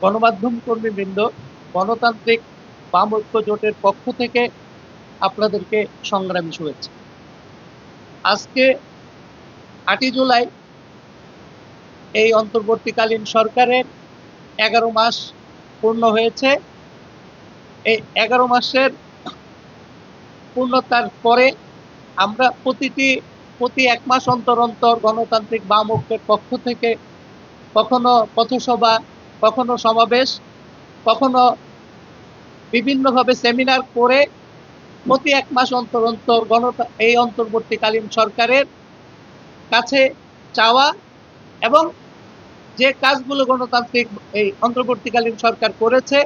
গণমাধ্যম কর্মীবৃন্দ গণতান্ত্রিক বাম ঐক্য জোটের পক্ষ থেকে আপনাদেরকে সংগ্রামী শুভেচ্ছা। আজকে আটই জুলাই এই অন্তর্বর্তীকালীন সরকারের এগারো মাস পূর্ণ হয়েছে। এই এগারো মাসের পূর্ণতার পরে আমরা প্রতিটি, প্রতি এক মাস অন্তর অন্তর গণতান্ত্রিক বাম ঐক্যের পক্ষ থেকে কখনো পথসভা কখনো সমাবেশ, কখনো বিভিন্নভাবে সেমিনার করে প্রতি এক মাস অন্তর অন্তর গণতা এই অন্তর্বর্তীকালীন সরকারের কাছে চাওয়া এবং যে কাজগুলো গণতান্ত্রিক এই অন্তর্বর্তীকালীন সরকার করেছে,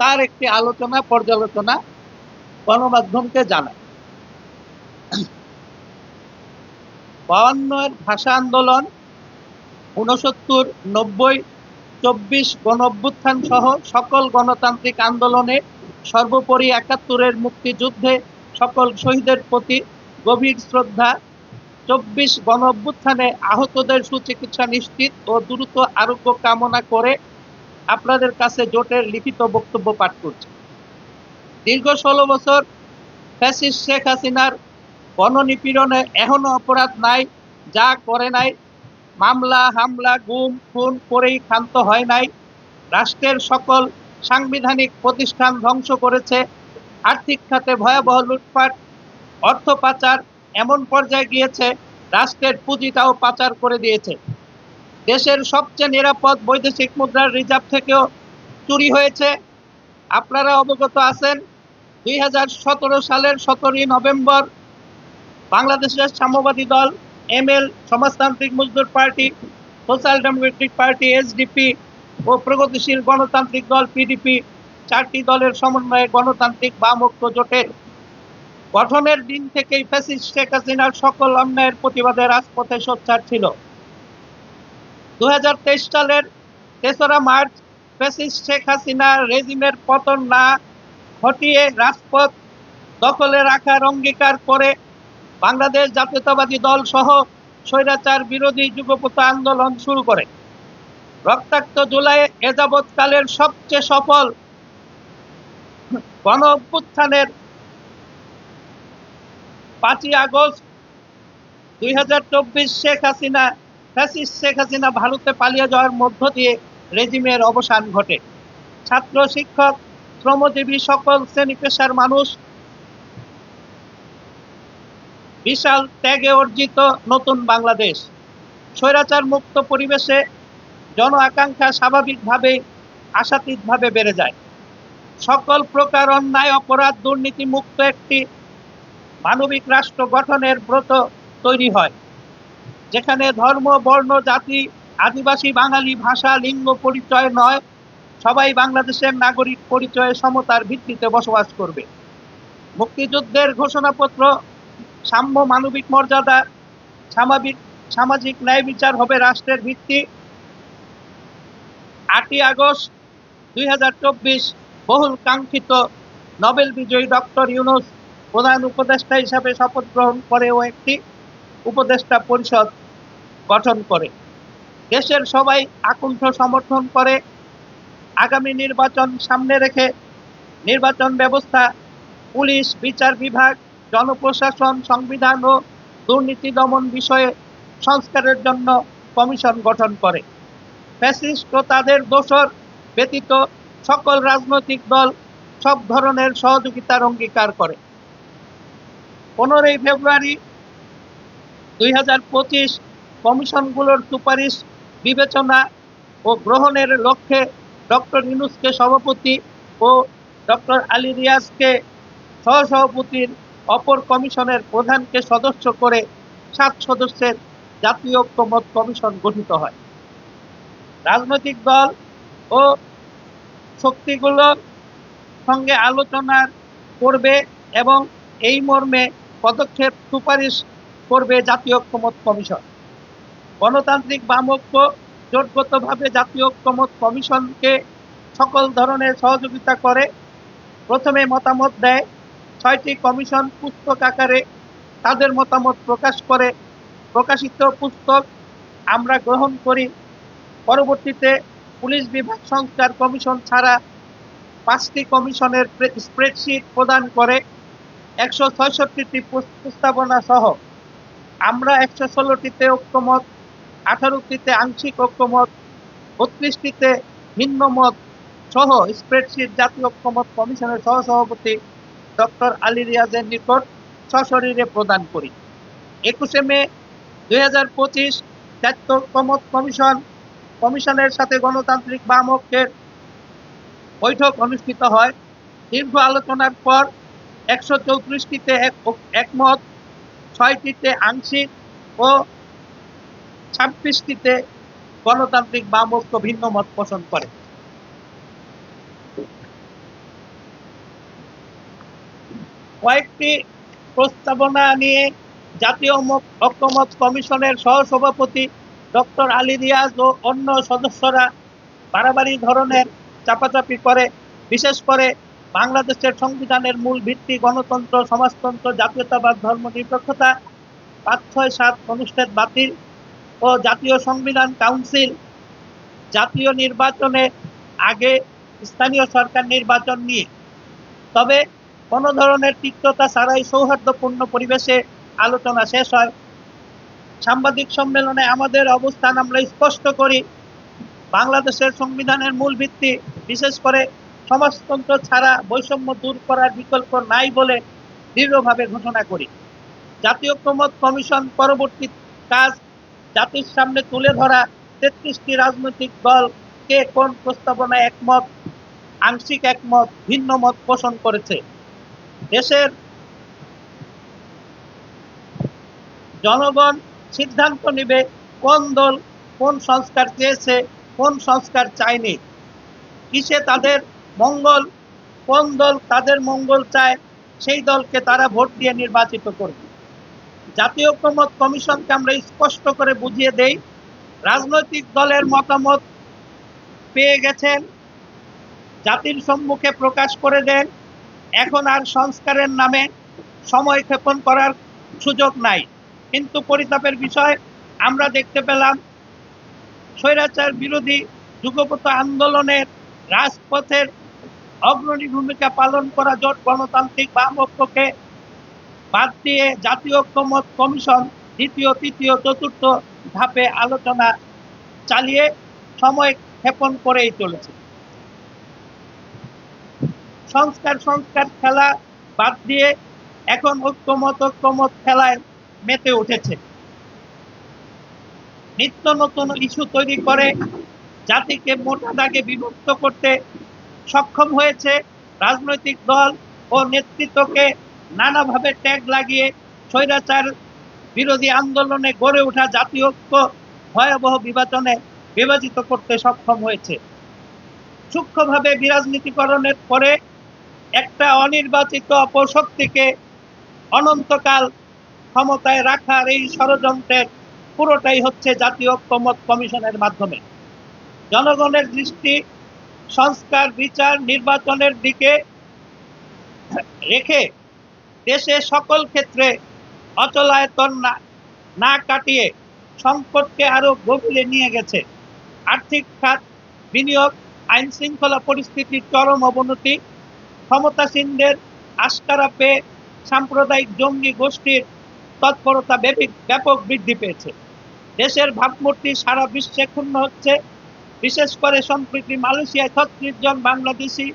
তার একটি আলোচনা, পর্যালোচনা গণমাধ্যমকে জানায়। বায়ান্নের ভাষা আন্দোলন, ঊনসত্তর, নব্বই চব্বিশ গণ অভ্যুত্থান সহ সকল গণতান্ত্রিক আন্দোলনে সর্বোপরি একাত্তরের মুক্তিযুদ্ধে সকল শহীদের প্রতি গভীর শ্রদ্ধা। চব্বিশ গণ অভ্যুত্থানে আহতদের সুচিকিৎসা নিশ্চিত ও দ্রুত আরোগ্য কামনা করে আপনাদের কাছে জোটের লিখিত বক্তব্য পাঠ করছি। দীর্ঘ ষোলো বছর ফ্যাসিস্ট শেখ হাসিনার গণনিপীড়নে এখনও অপরাধ নাই, যা করে নাই মামলা, হামলা, গুম, খুন করেই ক্ষান্ত হয় নাই। রাষ্ট্রের সকল সাংবিধানিক প্রতিষ্ঠান ধ্বংস করেছে। আর্থিক খাতে ভয়াবহ লুটপাট, অর্থ পাচার এমন পর্যায়ে গিয়েছে, রাষ্ট্রের পুঁজিটাও পাচার করে দিয়েছে। দেশের সবচেয়ে নিরাপদ বৈদেশিক মুদ্রার রিজার্ভ থেকেও চুরি হয়েছে। আপনারা অবগত আছেন, দুই হাজার সতেরো সালের সতেরোই নভেম্বর বাংলাদেশের সাম্যবাদী দল এমএল সমাজতান্ত্রিক মজদুর party, social democratic party SDP ও প্রগতিশীল গণতান্ত্রিক দল পিডিপি চারটি দলের সমন্বয়ে গণতান্ত্রিক বাম ঐক্য জোটের গঠনের দিন থেকেই ফ্যাসিস্ট শেখ হাসিনার সকল অন্যায়ের প্রতিবাদে রাজপথে সোচ্চার ছিল। দু হাজার তেইশ সালের তেসরা মার্চ ফ্যাসিস্ট শেখ হাসিনা রেজিমের পতন না ঘটিয়ে রাজপথ দখলে রাখার অঙ্গীকার করে বাংলাদেশ জাতীয়তাবাদী দল সহ স্বৈরাচার বিরোধী যুগপত আন্দোলন শুরু করে। রক্তাক্ত জুলাই এযাবৎকালের সবচেয়ে সফল গণ অভ্যুত্থানের পাঁচই আগস্ট দুই হাজার চব্বিশ শেখ হাসিনা, ফ্যাসিস্ট শেখ হাসিনা ভারতে পালিয়ে যাওয়ার মধ্য দিয়ে রেজিমের অবসান ঘটে। ছাত্র, শিক্ষক, শ্রমজীবী সকল শ্রেণি পেশার মানুষ বিশাল ত্যাগে অর্জিত নতুন বাংলাদেশ। স্বৈরাচার মুক্ত পরিবেশে জন আকাঙ্ক্ষা স্বাভাবিকভাবে, আশাতীতভাবে বেড়ে যায়। সকল প্রকার অন্যায়, অপরাধ, দুর্নীতি মুক্ত একটি মানবিক রাষ্ট্র গঠনের ব্রত তৈরি হয়, যেখানে ধর্ম, বর্ণ, জাতি, আদিবাসী, বাঙালি ভাষা, লিঙ্গ পরিচয় নয়, সবাই বাংলাদেশের নাগরিক পরিচয়ে সমতার ভিত্তিতে বসবাস করবে। মুক্তিযুদ্ধের ঘোষণাপত্র সাম্য মানবিক মর্যাদা সামাজিক সামাজিক ন্যায় বিচার হবে রাষ্ট্রের ভিত্তি। আটই আগস্ট দুই হাজার চব্বিশ, বহুল কাঙ্ক্ষিত নোবেল বিজয়ী ডক্টর ইউনুস প্রধান উপদেষ্টা হিসাবে শপথ গ্রহণ করেও একটি উপদেষ্টা পরিষদ গঠন করে। দেশের সবাই আকুণ্ঠ সমর্থন করে। আগামী নির্বাচন সামনে রেখে নির্বাচন ব্যবস্থা, পুলিশ, বিচার বিভাগ জনপ্রশাসন, সংবিধান ও দুর্নীতি দমন বিষয়ে সংস্কারের জন্য কমিশন গঠন করে। ফ্যাসিস্ট ও তাদের দোসর ব্যতীত সকল রাজনৈতিক দল সব ধরনের সহযোগিতার অঙ্গীকার করে। পনেরোই ফেব্রুয়ারি দুই হাজার পঁচিশ কমিশনগুলোর সুপারিশ, বিবেচনা ও গ্রহণের লক্ষ্যে ডক্টর ইনুসকে সভাপতি ও ডক্টর আলী রিয়াজকে সহসভাপতির অপর কমিশনের প্রধানকে সদস্য করে সাত সদস্যের জাতীয় ঐক্যমত কমিশন গঠিত হয়। রাজনৈতিক দল ও শক্তিগুলোর সঙ্গে আলোচনা করবে এবং এই মর্মে পদক্ষেপ সুপারিশ করবে জাতীয় ঐক্যমত কমিশন। গণতান্ত্রিক বামক্য জোটগতভাবে জাতীয় ঐক্যমত কমিশনকে সকল ধরনের সহযোগিতা করে প্রথমে মতামত দেয় ছয়টি কমিশন পুস্তক আকারে তাদের মতামত প্রকাশ করে। প্রকাশিত পুস্তক আমরা গ্রহণ করি। পরবর্তীতে পুলিশ বিভাগ সংস্কার কমিশন ছাড়া পাঁচটি কমিশনের স্প্রেডশিট প্রদান করে একশো ছয়ষট্টিটি প্রস্তাবনা সহ। আমরা একশো ষোলোটিতে ঐক্যমত, আঠারোটিতে আংশিক ঐক্যমত, বত্রিশটিতে ভিন্ন মত সহ স্প্রেডশিট জাতীয় ঐক্যমত কমিশনের সহসভাপতি ডক্টর আলী রিয়াজের নিকট সশরীরে প্রদান করি। একুশে মে দুই হাজার পঁচিশ কমিশন, কমিশনের সাথে গণতান্ত্রিক বাম ঐক্যের বৈঠক অনুষ্ঠিত হয়। দীর্ঘ আলোচনার পর একশো চৌত্রিশটিতে একমত, ছয়টিতে আংশিক ও ছাব্বিশটিতে গণতান্ত্রিক বাম ঐক্য ভিন্ন মত পোষণ করে। কয়েকটি প্রস্তাবনা নিয়ে জাতীয় ঐক্যমত কমিশনের সহসভাপতি ডক্টর আলী রিয়াজ ও অন্য সদস্যরা বাড়াবাড়ি ধরনের চাপাচাপি করে, বিশেষ করে বাংলাদেশের সংবিধানের মূল ভিত্তি গণতন্ত্র, সমাজতন্ত্র, জাতীয়তাবাদ, ধর্ম নিরপেক্ষতা, পাঁচ ছয় সাত অনুচ্ছেদ বাতিল ও জাতীয় সংবিধান কাউন্সিল জাতীয় নির্বাচনে আগে স্থানীয় সরকার নির্বাচন নিয়ে। তবে কোনো ধরনের তিক্ততা ছাড়াই সৌহার্দ্যপূর্ণ পরিবেশে আলোচনা শেষ হয়। সাংবাদিক সম্মেলনে আমাদের অবস্থান আমরা স্পষ্ট করি। বাংলাদেশের সংবিধানের মূল ভিত্তি, বিশেষ করে সমাজতন্ত্র ছাড়া বৈষম্য দূর করার বিকল্প নাই বলে দৃঢ়ভাবে ঘোষণা করি। জাতীয় ঐক্যমত কমিশন পরবর্তী কাজ, জাতির সামনে তুলে ধরা তেত্রিশটি রাজনৈতিক দল, কে কোন প্রস্তাবনায় একমত, আংশিক একমত, ভিন্ন মত পোষণ করেছে। দেশের জনগণ সিদ্ধান্ত নেবে কোন দল কোন সংস্কার চেয়েছে, কোন সংস্কার চায়নি। কিসে তাদের মঙ্গল, কোন দল তাদের মঙ্গল চায়, সেই দলকে তারা ভোট দিয়ে নির্বাচিত করবে। জাতীয় ঐক্যমত কমিশনকে আমরা স্পষ্ট করে বুঝিয়ে দেই, রাজনৈতিক দলের মতামত পেয়ে গেছেন, জাতির সম্মুখে প্রকাশ করে দেন এখন আর সংস্কারের নামে সময় ক্ষেপণ করার সুযোগ নাই। কিন্তু পরিতাপের বিষয়, আমরা দেখতে পেলাম স্বৈরাচার বিরোধী যুগপত আন্দোলনের রাজপথের অগ্রণী ভূমিকা পালন করা জোট গণতান্ত্রিক বাম ঐক্যকে বাদ দিয়ে জাতীয় ঐক্যমত কমিশন দ্বিতীয়, তৃতীয়, চতুর্থ ধাপে আলোচনা চালিয়ে সময় ক্ষেপণ করেই চলেছে। সংস্কার সংস্কার খেলা বাদ দিয়ে এখন ঐক্যমত ঐক্যমত খেলায় মেতে উঠেছে। নিত্য নতুন ইস্যু তৈরি করে, জাতিকে মোটা দাগে বিভক্ত করতে সক্ষম হয়েছে রাজনৈতিক দল ও নেতৃত্বকে নানাভাবে ট্যাগ লাগিয়ে স্বৈরাচার বিরোধী আন্দোলনে গড়ে ওঠা জাতীয় ঐক্য ভয়াবহ বিভাজনে বিভাজিত করতে সক্ষম হয়েছে। সূক্ষ্মভাবে বিরাজনীতিকরণের পরে একটা অনির্বাচিত অপশক্তিকে অনন্তকাল ক্ষমতায় রাখার এই ষড়যন্ত্রের পুরোটাই হচ্ছে জাতীয় ঐক্যমত কমিশনের মাধ্যমে। জনগণের দৃষ্টি, সংস্কার, বিচার, নির্বাচনের দিকে রেখে দেশে সকল ক্ষেত্রে অচলায়তন না না কাটিয়ে সংকটকে আরও গভীরে নিয়ে গেছে। আর্থিক খাত, বিনিয়োগ আইন শৃঙ্খলা পরিস্থিতির চরম অবনতি ক্ষমতাসীনদের আস্কারা পেয়ে সাম্প্রদায়িক জঙ্গি গোষ্ঠীর তৎপরতা ব্যাপী- ব্যাপক বৃদ্ধি পেয়েছে। দেশের ভাবমূর্তি সারা বিশ্বে ক্ষুণ্ণ হচ্ছে। বিশেষ করে সম্প্রতি মালয়েশিয়ায় ছত্রিশ জন বাংলাদেশি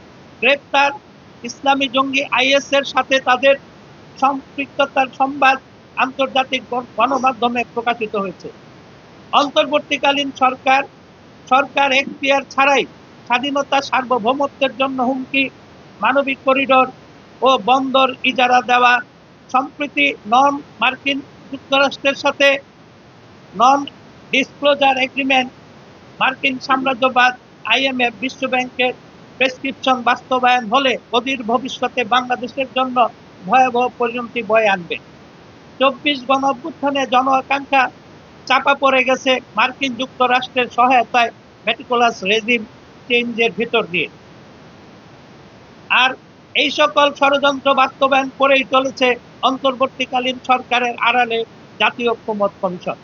গ্রেপ্তার ইসলামী জঙ্গি আইএস এর সাথে তাদের সম্পৃক্ততার সংবাদ আন্তর্জাতিক গণ- গণমাধ্যমে প্রকাশিত হয়েছে। অন্তর্বর্তীকালীন সরকার সরকার এখতিয়ার ছাড়াই স্বাধীনতা সার্বভৌমত্বের জন্য হুমকি মানবিক করিডোর ও বন্দর ইজারা দেওয়া সম্প্রতি নন মার্কিন যুক্তরাষ্ট্রের সাথে নন ডিসক্লোজার এগ্রিমেন্ট মার্কিন সাম্রাজ্যবাদ আইএমএফ বিশ্ব ব্যাংকের প্রেসক্রিপশন বাস্তবায়ন হলে অধীর ভবিষ্যতে বাংলাদেশের জন্য ভয়াবহ পরিণতি বয়ে আনবে। চব্বিশ গণ অভ্যুত্থানে জন আকাঙ্ক্ষা চাপা পড়ে গেছে মার্কিন যুক্তরাষ্ট্রের সহায়তায় মেটিকুলাস রেজিম চেঞ্জের ভিতর দিয়ে। আর এই সকল ষড়যন্ত্র বাস্তবায়ন করেই চলেছে অন্তর্বর্তীকালীন সরকারের আড়ালে জাতীয় ঐক্যমত কমিশন।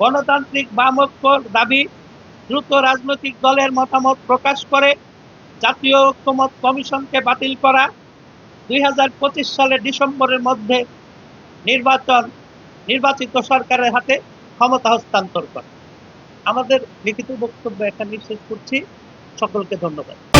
গণতান্ত্রিক বাম ঐক্যর দাবি, দ্রুত রাজনৈতিক দলের মতামত প্রকাশ করে জাতীয় ঐক্যমত কমিশনকে বাতিল করা, দুই হাজার পঁচিশ সালের ডিসেম্বরের মধ্যে নির্বাচন, নির্বাচিত সরকারের হাতে ক্ষমতা হস্তান্তর করা। আমাদের লিখিত বক্তব্য এখানে শেষ করছি। সকলকে ধন্যবাদ।